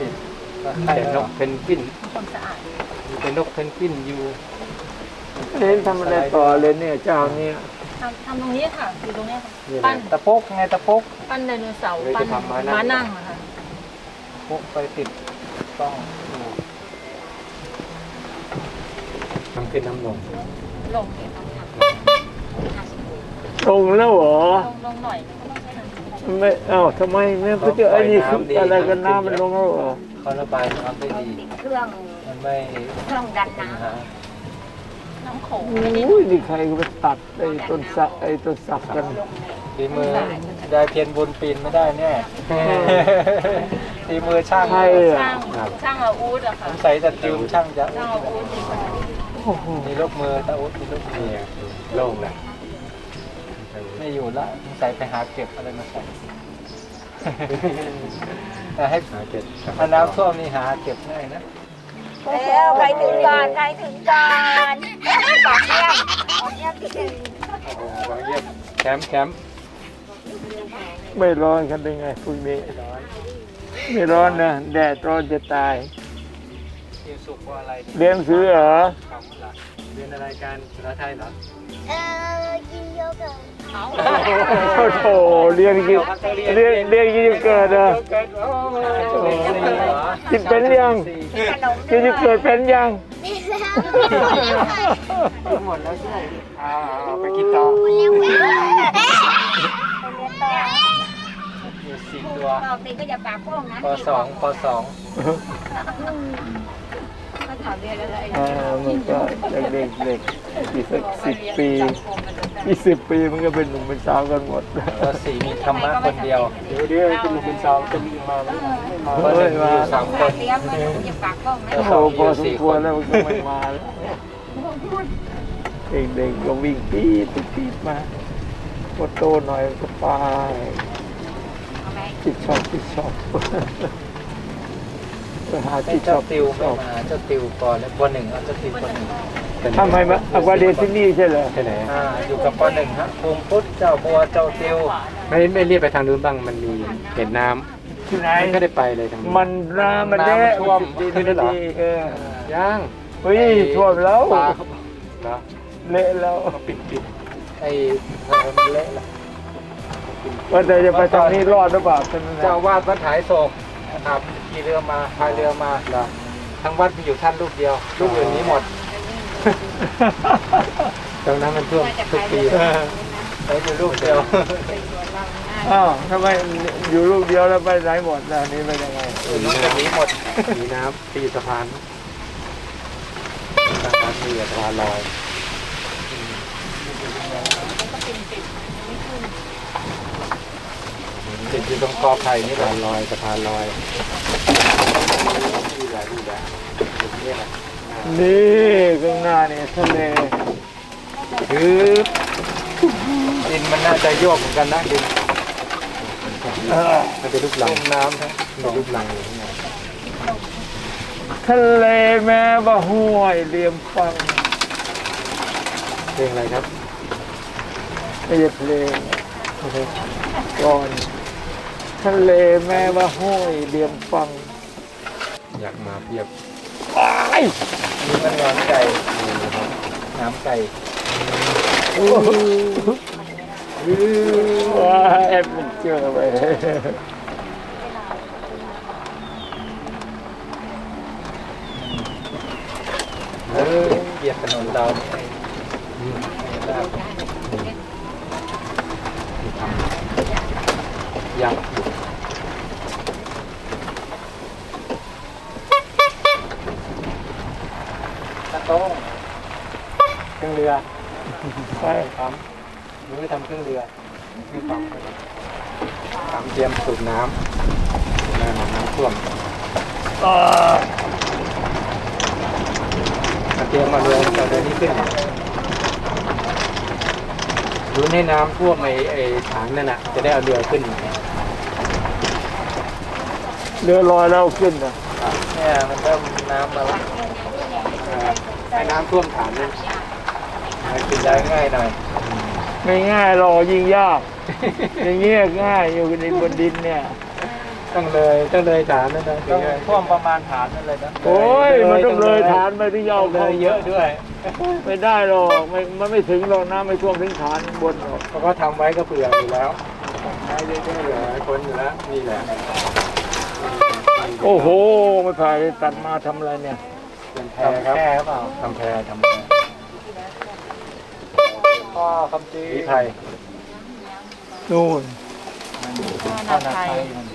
อ๋อฉีดก็ไข่แต่นนกกเพนกวินความสะอาดมีเป็นนกเพนกวินอยู่เน้นทำอะไรต่อเลยเนี่ยเจ้าเนี่ยทำทำตรงนี้ค่ะอยู่ตรงเนี้ยค่ะนี่แหปั้ละนตะปุกไงตะปุกปั้นไดโนเสาร์เดี๋ยวปั้นจะทำม้านั่งม้านั่งอะค่ะปุกไปติดต้องทำขึ้นน้ำนมลงเนี่ยต้องทลงแล้วเหรอำลงลงหน่อยก็ต้องใช้น้ำ ไม่เอ้าทำไมไม่เขาจะไอ้นี่คืออะไรกันน้ำมันลงแล้วเหรอเขาระบายน้ำได้ดีติดเครื่องมันไม่เครื่องดันปัญน้หาน้ำโขงโอ้ยนี่ใครก็ไปตัดไอ้ต้นสักไอ้ต้นสักกันฝีมือได้เพียนบุญปีนไม่ได้แน่ฝีมือช่างใช่อะช่างช่างอาอูดอะสค่ะงสัยจะติวช่างจะช่างอาอูดดีกว่าโอ้โหมีลูกมือตาอุ๊ดมีลูกมือเนี่ยโล่งแล้ว ไม่อยู่ละสงสัยไปหาเก็บอะไรมาใส่ แต่ให้หาเจ็ดถ้าน้ำท่วมนี่หาเก็บง่ายนะำแล้วใครถึงก่อนใครถึงก่อนปากเยี่ยมปากเยี่ยมที่หนึ่งโอ้โหวางเยี่ยมแคมป์แคมป์ไม่ร้อนกันได้ไงพวกนี้ไม่ร้อนนะแดดร้อนจะตายกินสุกว่าอะไรเลี้ยงซื้อเหรอคำละเรียนอะไรการภาษาไทยเหรอ เออกินโยเกิร์ต โอ้โหเลี้ยงยิ่งเลี้ยงเลี้ยงยิ่งเกิดอะเกิดโอ้ยกินเป็นยังขนมกินจะเกิดเป็นยังกินหมดแล้วใช่อ่าเอาไปกินต่ออยู่สี่ตัวบอกติก็อย่าปากโป้งนะปสองปสองเขาถามเรียนอะไรอ่ามันก็เด็กๆเด็กอีกสักสิบปี ยี่สิบปีมันก็เป็นหนุ่มเป็นสาวกันหมดปสี่มีธรรมะคนเดียว เดี๋ยวเดี๋ยวจะมีเป็นสาวจะมีมาไหมไม่มาปหนึ่งมีอยู่สามคนเตรียมอย่าปากโป้งนะโอ้โหพอสมควรแล้วมันก็ไม่มาแล้วเด็กๆก็วิ่งปี๊ดปี๊ดมาพอโตหน่อยก็ไปติดชอบติดชอบ ไปหาให้ที่ชเจ้าอบติวชไม่อบมาเจ้าติวก่อนแล้วปหนึ่งเอาเจ้าติวปหนึ่งทำไมมาอควาเดนที่นี่ใช่เหรอที่ไหนอ่าอยู่กับปหนึ่งฮะภูมิพุทธเจ้าบัวเจ้าติวไม่ไม่เรียกไปทางนู้นบ้างมันมีเห็นน้ที่ไหนำมันก็ได้ไปเลยทางนู้น มันน้ำมันแดะท่วมดินขึ้นแล้วเหรอดีเออย่างเฮ้ยท่วมแล้วปลาเหรอเละแล้วปิดปิดไอ้เออมันเละละว่าแต่จะไปทางนี้รอดหรือเปล่าท่านนั้นเจ้าน่ะวาดวัดหายโศกครับ ขี่เรือมาพายเรือมาทั้งวัดมีอยู่ท่านลูกเดียวลูกอื่นนี้หมดตรงนั้นมันท่วมทุกปีเออเหลืออยู่ลูกเดียวอ้าวทำไมอยู่ลูกเดียวแล้วไปไหนหมดล่ะนี่ไปยังไงลูกอื่นนี้หมดมีน้ำตีสะพานสะพานเรือสะพานลอย ติดอยู่ตรงกอไผ่นี่สะแหละพานลอยสะพานลอยนี่ข้างหน้านี่ทะเลคือดินมันน่าจะโยกเหมือนกันนะดินเออมันเป็นรูปหลังลุ่มน้ำทั้งเป็นรูปหลังอยู่ข้างในทะเลแม่บ่ห้วยเหลี่ยมฟังเพลงอะไรครับไม่ใช่เพลงก่อน ทะเลแม่บ่ห้วยเหลี่ยมฟัง อยากมาเพียบอ้ายนี่มันนอนไก่น้ำไก่ว้าแอบมันเจอไปเออเหยียบถนนเราไอ้ไอ้ลาบยังต ต้งเครื่องเรือไปปั๊มหรือทำเครื่องเรือมีปั๊มทำเตรียมสูบน้ำน้ำน้ำท่วมอ่ามาเตรียมมาเรือเอาเรือนี้ขึ้นรุ้นให้น้ำท่วมไอ้ไอ้ถังนั่นน่ะ จะได้เอาเรือขึ้นเรือลอยแล้วขึ้นนะเนี่ยมันเริ่มน้ำมาแล้วเอ่อให้ น้ำท่วมฐานนั่นมันกินได้ง่ายหน่อยไม่ง่ายหรอกยิ่งยากอย่างเงี้ยง่ายอยู่ในบนดินเนี่ยต้องเลยต้องเลยฐานนั่นนะต้องท่วมประมาณฐานนั่นเลยนะโอ้ยมันต้องเลยฐานไปที่ยาวเลเขายเยอะด้วย ไม่ได้หรอกไม่มันไม่ถึงหรอกน้ำไม่ท่วมถึงฐานบนหรอกเขาก็ทำไว้ก็เผื่ออยู่แล้วใช้ได้เผื่อให้คนอยู่แล้วนี่แหละโอ้โหไม่ผ่านเลยตัดมาทำอะไรเนี่ย เป็นแพทำครับแค่หรือเปล่าทำแพทำแพพ่อคำจีวิไทยนู่นพ่อนาไทยมัน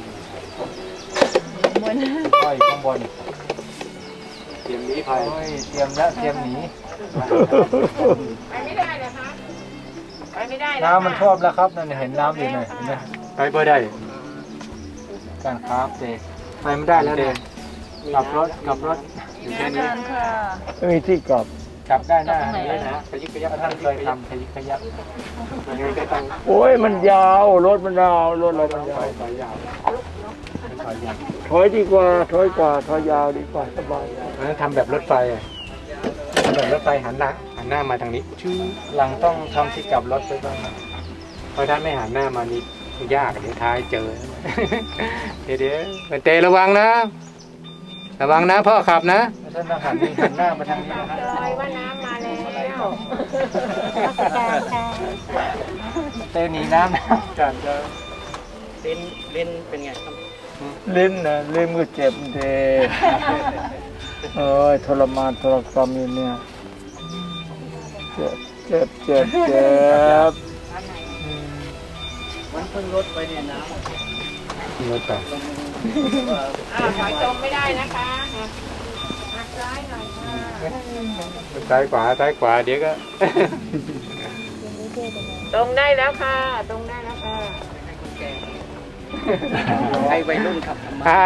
พ่ออยู่ข้างบนเตรียมวิไทโอ้ยยเตรียมแล้วเตรียมหนีไปไม่ได้เลยคะไปไม่ได้น้ำมันท่วมแล้วครับนั่นเห็นน้ำอยู่หน่อยเห็นไหมไปเบอร์ได้การค้าเตะไปไม่ได้แล้วเนี่ย กลับรถกลับรถอยู่แค่นี้ไม่มีที่กลับกลับได้หน้านี่นะขยิกขยับท่านเคยทำขยิกขยับมันยังได้ตังค์โอ้ยมันยาวรถมันยาวรถเรามันยาวสายยาวขอยันถอยดีกว่าถอยกว่าถอยยาวดีกว่าสบายเพราะฉะนั้นทำแบบรถไฟอะทำแบบรถไฟหันหน้าหันหน้ามาทางนี้ชื่อหลังต้องทำที่กลับรถไปบ้างนะเพราะถ้าไม่หันหน้ามานี่ยากเดี๋ยวท้ายเจอ เดี๋ยวเดี๋ยวเป็นเตระวังนะ ระวังนะพ่อขับนะท่านต้องหันหันหน้ามาทางนี้นะลอยว่าน้ำมาแล้วเตะหนีน้ำนะการจะลิ้นลิ้นเป็นไงครับลิ้นนะลิ้นก็เจ็บเทเอ้ยทรมานทรกรรมอยู่เนี่ยเจ็บเจ็บเจ็บเจ็บมันเพิ่งรถไปเนี่ยน้รถไป อ้าวถอยตรงไม่ได้นะคะหักซ้ายหน่อยค่ะซ้ายขวาซ้ายขวาเดี๋ยวก็ ตรงได้แล้วค่ะ ตรงได้แล้วค่ะำให้วัยรุ่นขับอ่า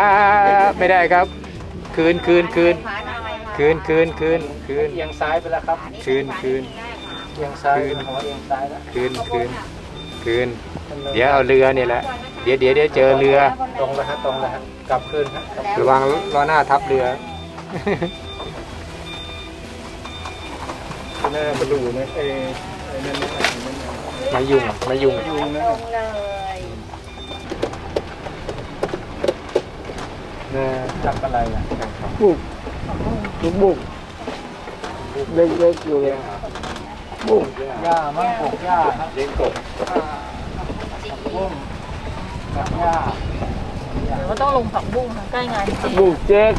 ไม่ได้ครับ คืนคืนคืนคืนคืนคืนคืน เอียงซ้ายไปแล้วครับคืนคืนเอียงซ้ายหัวเอียงซ้ายแล้วคืนคืนคืน เดี๋ยวเอาเรือเนี่ยแหละเดี๋ยวเดี๋ยวเดี๋ยวเจอเรือ ตรงแล้วฮะตรงแล้วฮะกลับคืนฮะกลับระวังล้อหน้าทับเรือหน้ามันดูนะเอไอ้นั่นนะมายุ่งมายุ่งยุงนะตรงเลยนะจับอะไรอะบุกทุกบุกเล็กๆอยู่เลยบุกหญ้ามั่งปลูกหญ้าฮะเลี้ยงกบบุ้ง กับหญ้าก็ต้องลงผักบุ้งค่ะใกล้งานจริงบุกเจ๊ก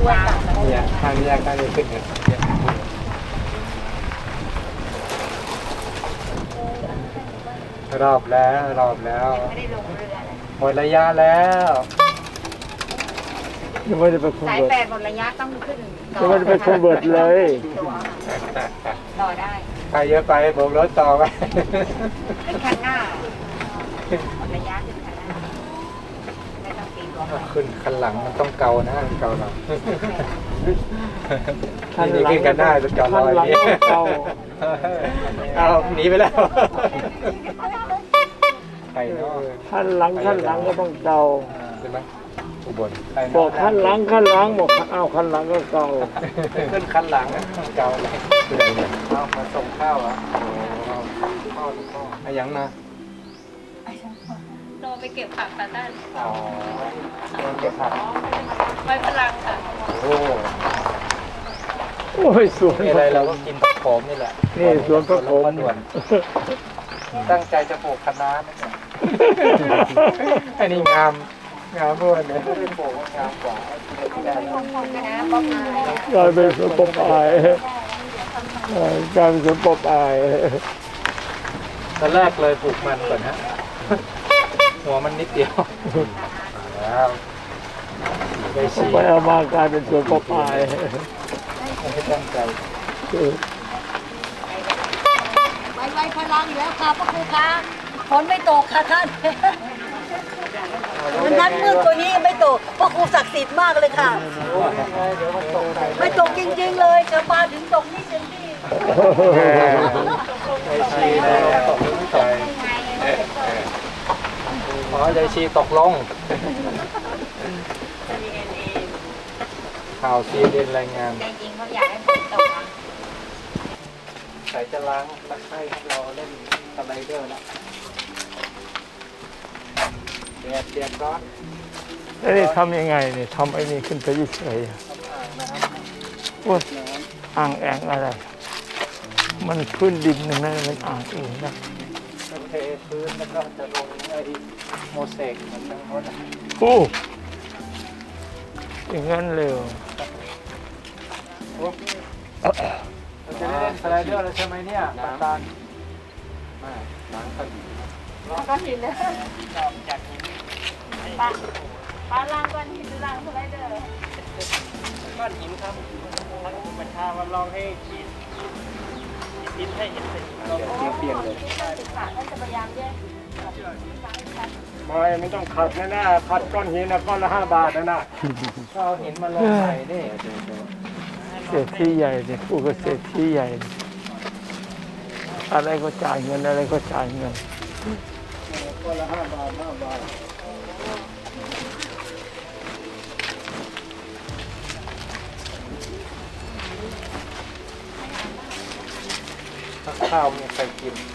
ด้วยกันเนี่ยข้างนี้ข้างนี้ขึ้นเนี่ยรอบแล้วรอบแล้วไม่ได้ลงเรือเลยหมดระยะแล้วยังไม่ได้ไปคุมสายเบิร์แปดดหมดระยะต้องขึ้นยังไม่ได้ไปคุมเบิร์ดเลยต่อได้ใครเยอะไปโบกรถต่อไป ขึ้นคันหน้าหมดระยะขึ้นคันหน้าไม่ต้องตีตัว ขึ้นคันหลังมันต้องเกานะเกาหลังนี่ขึ้นกันได้รถจอดรคัอนยหลังนี่ต้องเก่าเอาหนีไปแล้วใครเนาะคันหลังคันหลังก็ต้องเก่าใช่ไหมอุบลบอกคันหลังคันหลังบอกอ้าวคันหลังก็เก่าขึ้นคันหลังอะเกาเลยคืออะไรเนี่ยเอามาส่งข้าวอะอะยังนะโดน ไปเก็บผักค่ะท่านอ๋อเก็บผักไปพลังค่ะโอ้โอ้ยสวนมีอะไรเราก็กินผักโขมนี่แหละนี่สวนพระโขมด่วนตั้งใจจะปลูกคะน้านี่เนี่ยอันนี้งามงามด้วยเนี่ยไม่ได้ปลูกงามกว่าไม่ได้แล้วนะป๊อกมากลายเป็นสวนปบอายเอ่อกลายเป็นสวนปบอายตอนแรกเลยปลูกมันก่อนฮะ หัวมันนิดเดียวแล้วไปฉีไปเอามากลายเป็นสวนปบอายไม่ได้ตั้งใจไว้ไว้พลังอยู่แล้วค่ะพระครูคะฝนไม่ตกค่ะท่านมันนั้นมืดกว่านี้ยังไม่ตกพระครูศักดิ์สิทธิ์มากเลยค่ะ ไม่ตกจริงๆเลยชาวบ้านถึงตกนี่เต็มที่ไปฉีแล้วตกลงไป อ๋อยายชีตกลงข่าวซีเรียนรายงานจริงเขาอยากให้ฝนตกใส่จะล้างตะไคร้เราเล่นสไลเดอร์แล้วแดดเดือดร้อนแล้วนี่ทำยังไงเนี่ยทำไอ้นี่ขึ้นไปเฉยๆอะทำอ่างนะครับโอ้ยอ่างแองอะไร มันพื้นดินนั่นนะมันอ่างเองนะ พื้นแล้วก็จะลงไอ้โมเสกเหมือนทั้งหมดอะโอ้อย่างนั้นเลยเหรอเราจะได้เล่นสไลเดอร์แล้วใช่ไหมเนี่ยปาตานล้างก็ดีแล้วก็หินเลยปลาปลาล่างก้อนหินหรือล่างสไลเดอร์ก้อนหินครับท่านบัญชามาลองให้ขีด ขีดให้เห็นเป็นเปียกๆเลยท่านศึกษาท่านจะพยายามแยกไม่ไม่ต้องขัดนะนะขัดก้อนหินนะก้อนละห้าบาทนะนะก็เอาหินมาลงใส่นี่เศรษฐีใหญ่เนี่ยผู้ก็เศรษฐีใหญ่อะไรก็จ่ายเงินอะไรก็จ่ายเงินก้อนละห้าบาทห้าบาท ข้าวมีใครกินผ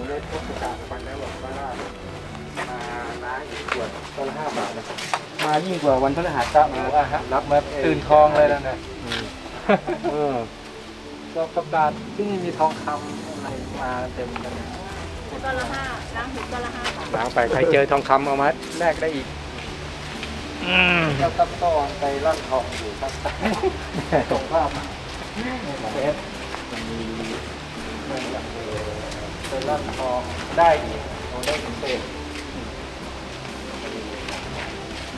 มได้พบประกาศไปแล้วบอกว่ามาน้าอีกขวดก้อนละห้าบาทนะครับมายิ่งกว่าวันพฤหัสบดีว่าฮะรับมาตื่นทองเลยแล้วนะเออก็ประกาศที่นี่มีทองคำอะไรมาเต็มกันเลยก้อนละห้าล้างหินก้อนละห้าบาทล้างไปใครเจอทองคำเอามาแลกได้อีกอืมก็ตั้งต้อนไปร่อนทองอยู่ครับส่งภาพมาเฟซ ไปร่อนทอได้อีกเราได้พิเศษ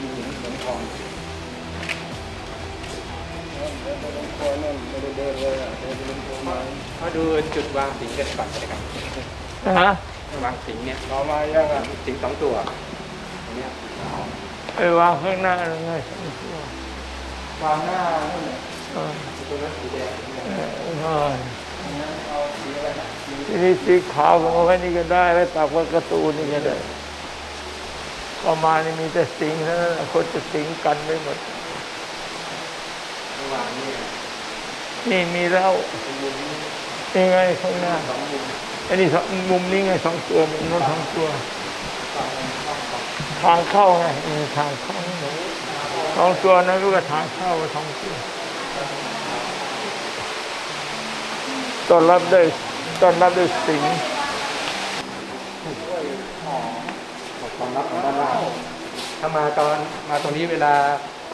มีหินเหมือนทองไม่ได้เดินเลยอะเดินไปลงตัวมามาดูจุดวางสิงกันก่อนเลยครับฮะวางสิงเนี่ยเอามายังอะสิงสองตัวเนี้ยไปวางข้างหน้าเลยวางหน้าตัวนั้นสีแดงออเออ ทีนี้สีขาวก็เอาไว้นี่ก็ได้ไว้ตักไว้กระตูนนี่ก็ได้ประมาณนี้มีแต่สิงเท่านั้นแหละคนจะสิงกันไปหมดระหว่างนี้นี่มีแล้วนี่ไงข้างหน้าอันนี้สองมุมนี้ไงสองตัวมุมโน้นสองตัว ทางเข้าไงทางเข้าสองตัวนั้นก็ทางเข้าสองตัว ต้อนรับด้วยต้อนรับด้วยสิงห์ความลับของด้านล่างถ้ามาตอนมาตรงนี้เวลา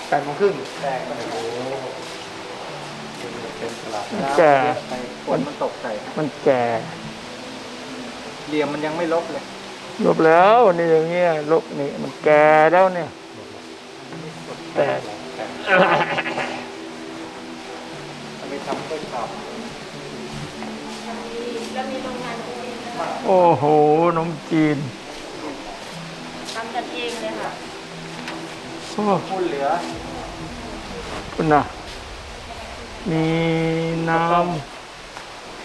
แปดโมงครึ่งแตกไปโอ้โหเป็นตลาดมันแก่ไปฝนมันตกใส่มันแก่เหลี่ยมมันยังไม่ลบเลย ลบแล้วนี่อย่างเงี้ยลบนี่มันแก่แล้วเนี่ยแต่เอาไปทำด้วย ขับแล้วมีโรงงานเองนะคะโอ้โหขนมจีนทำกันเองเลยค่ะโอ้พูดเหลือคุณน่ะมีน้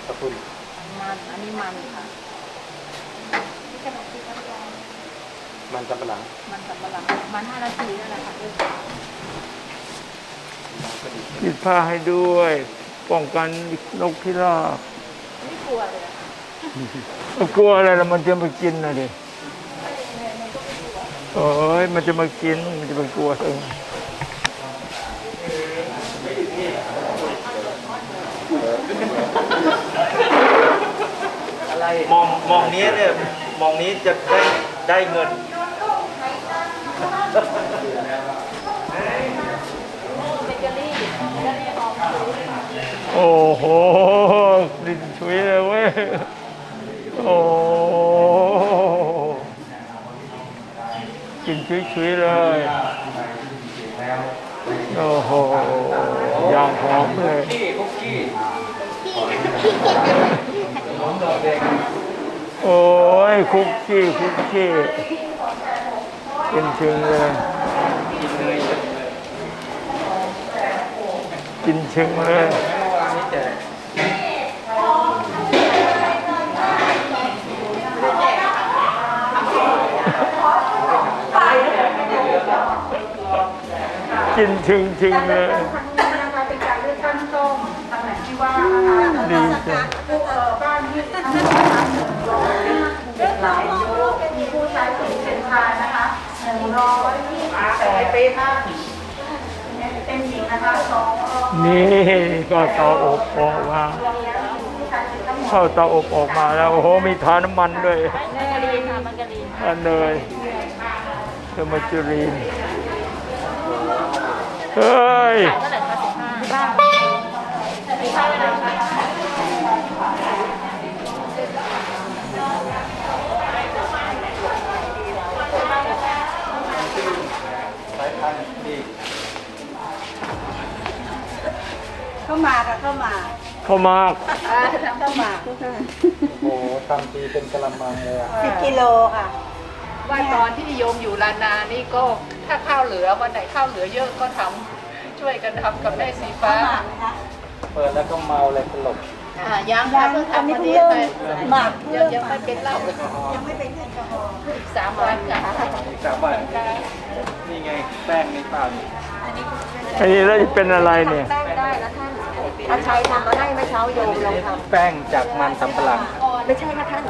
ขอบคุณมันอันนี้มันค่ะนี่ขนมจีนน้ำยามันสำปะหลังมันสับปะหลังมันห้านาทีนั่นแหละค่ะำติดผ้าให้ด้วย ป้องกันนกพิราบไม่ก ลัวเลยอะค่ะกลัวอะไรล่ะมันจะมากินนะดิโอ้ยมันจะมากิน มันจะมากลัวเองอะไรมองมองนี้เนี่ยมองนี้จะได้ได้เงิน เบเกอรี่เบเกอรี่ออก โอ้โหดินชุยเลยเว้ย โอ้กินชุยๆเลย โอ้โหอยางหอมเลยโอ้ยคุกกี้คุกกี้กินชึงเลย กินชึงเลยกินชึงชึงเลยเป็นการเลือกตั้งส้มตำแหน่งที่ว่าดีจังบ้านที่เด็กหลายยุมีผู้ชายนะคะหนึ่งร้อยยี่สิบแปดเป็นเป็นหญิงนะคะสอง นี่ก็เตาอบออกมาเข้าเตาอบออกมาแล้วโอ้โหมีทาน้ำมันด้วยมังกรีนค่ะมังกรีนอันเนยเทอร์มาจูรีนเฮ้ย เท่าไหร่คะสิบห้าบ้างสิบห้าเลยนะคะ สายพันธุ์ดี เข้ามาค่ะเข้ามาเข้ามาเข้ามาโอ้โหทำทีเป็นกะละมังเลยอะสิบกิโลค่ะ ว่าตอนที่โยมอยู่ลานานี่ก็ถ้าข้าวเหลือวันไหนข้าวเหลือเยอะก็ทำช่วยกันทำกับแม่สีฟ้าหมากนะคะเปิดแล้วก็เมาเลยตลบอ่ายังยัค่ะงเพิ่งอันทำนี้วันเพิ่งนี้เริ่มไปหมากเพิ่งยังเริ่มยังไม่เป็นเหล้ายังไม่เป็นแอลกอฮอล์อีกสามวันค่ะอีกสามวันนี่ไงแป้งในเปล่านี่อันนี้แล้วจะเป็นอะไรเนี่ยแป้งได้แล้วท่าน อาชัยทำมาให้เมื่อเช้าโยมลองทแป้งจากมันสำปะหลังำไม่ใช่นะท่าน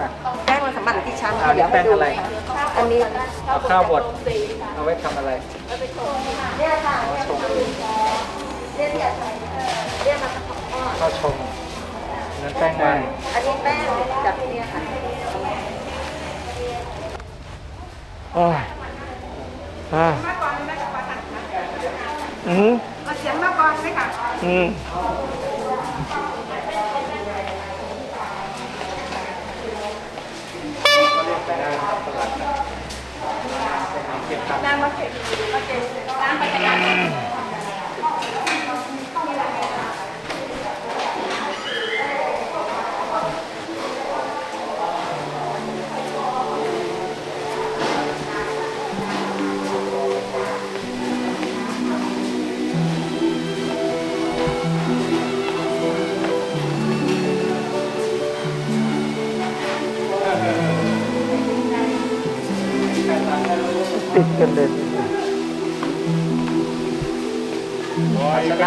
แป้งมันสำคัญที่ชั้นอันนี้แป้งอะไรอันนี้เอาข้าวบดเอาไว้ทำอะไรเนี่ยค่ะเอาชงเรียกเนี่ยเรียกมาข้าวชงนั่นแป้งมันอันนี้แป้งจากที่เนี่ยค่ะโอ้ยอ่าอืม เสียงมาก่อนไหมคะอืม นางมาเก็บมาเก็บน้ำไปจัน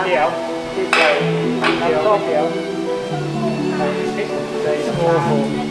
เดียวที่ใส่น้ำส้มเดียวใส่พริกใส่น้ำโอ้ตาโหล